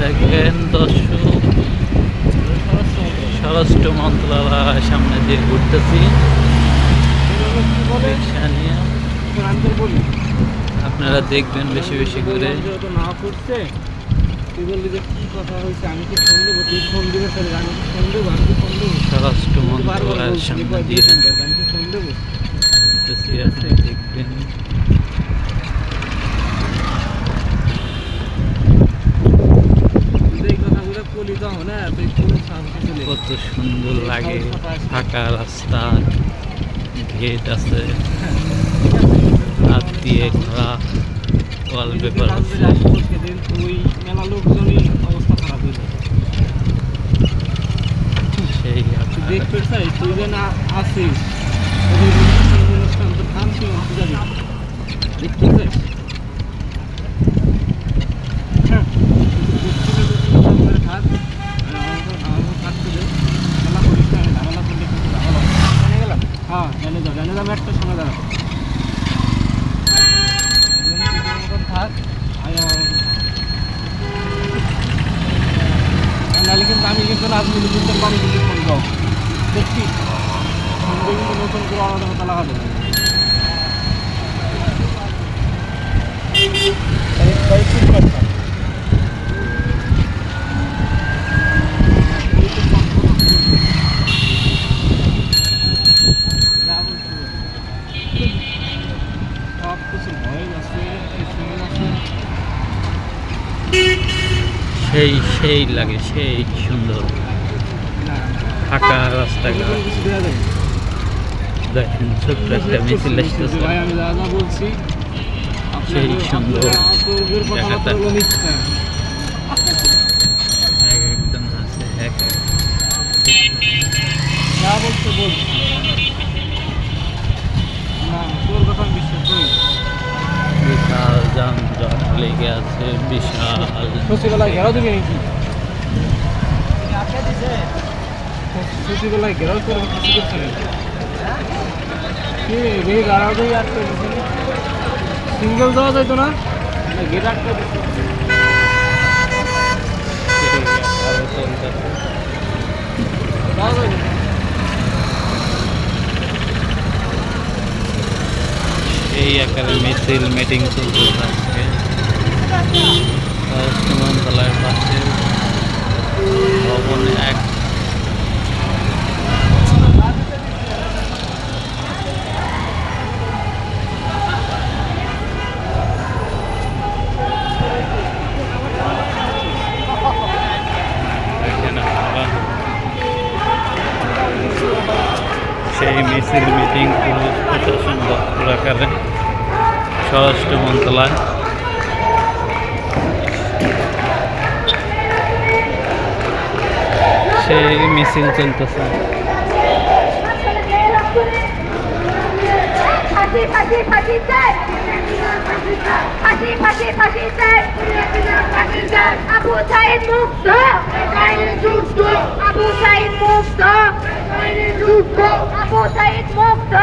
দেখেন দর্শক, স্বরাষ্ট্র মন্ত্রণালয়ের সামনে দিয়ে ঘুরতেছি। আপনারা দেখবেন বেশি বেশি করে। না করছে তুই বললি যে কি কথা হয়েছে আমি কি ফোন দেবো তুই ফোন দিবে স্যার আমি কি ফোন দেবো আমি কি ফোন দেবো স্বরাষ্ট্র তুই বারবার মন্ত্রণালয়ের বলছিলি, সামনে কয় দিয়ে দিন ধরে, আমি কি ফোন দেবো ঘুরতেছি আপনি দেখবেন তুই এই কথাগুলো বলি তো না তুই কোন সাহসে চলে কত সুন্দর লাগে, ফাঁকা রাস্তা, গেট আছে, হাত দিয়ে ঘোরা, ওয়াল পেপার আছে। সেই দেখতে চাই, তুই না আসিস ওদের অনুষ্ঠান অনুষ্ঠান তো থাম তুই অন্ত যাবি দেখতে চাই হ্যাঁ, দেখতে গেলে তুই কাজ করে থাক, আর আমাকে- আমাকে থাকতে দে। ঝামেলা করিস না, ঝামেলা করলে কিন্তু ঝামেলা হবে। যাও, জানে যাও, আমি একটা সময় দাঁড়াবো। থাক, আমি নাহলে কিন্তু আমি কিন্তু রাজনীতি করতে পারি কিন্তু ফোন দাও দেখছি কিন্তু সব কিছু ভয় আছে কিছু আছে সেই সেই লাগে, সেই সুন্দর। ফাঁকা রাস্তাঘাট। দেখেন, ছোট্ট একটা মিছিল সেই সুন্দর। জায়গাটা। এক একজন আছে, এক এক। বিশাল। সচিবালয় ঘেরাও দিবি নাকি? সচিবালয় ঘেরাও করে কিছু করছে নাকি? কি বেশি দিয়ে আটকে দিচ্ছে সিঙ্গেল দেওয়া যাইতো না? গেট আটকে এই আকারে মিছিল মিটিং আজকে। মন্ত্রণালয়ের পাশে ভবনে এক সেই মিছিল মিটিং পুলিশ প্রশাসন দপ্তর আকারে স্বরাষ্ট্র মন্ত্রণালয় সেই মিছিল চলতেছে। আবু সাইদ মুক্ত আবু সাইদ মুক্ত আবু সাইদ মুক্ত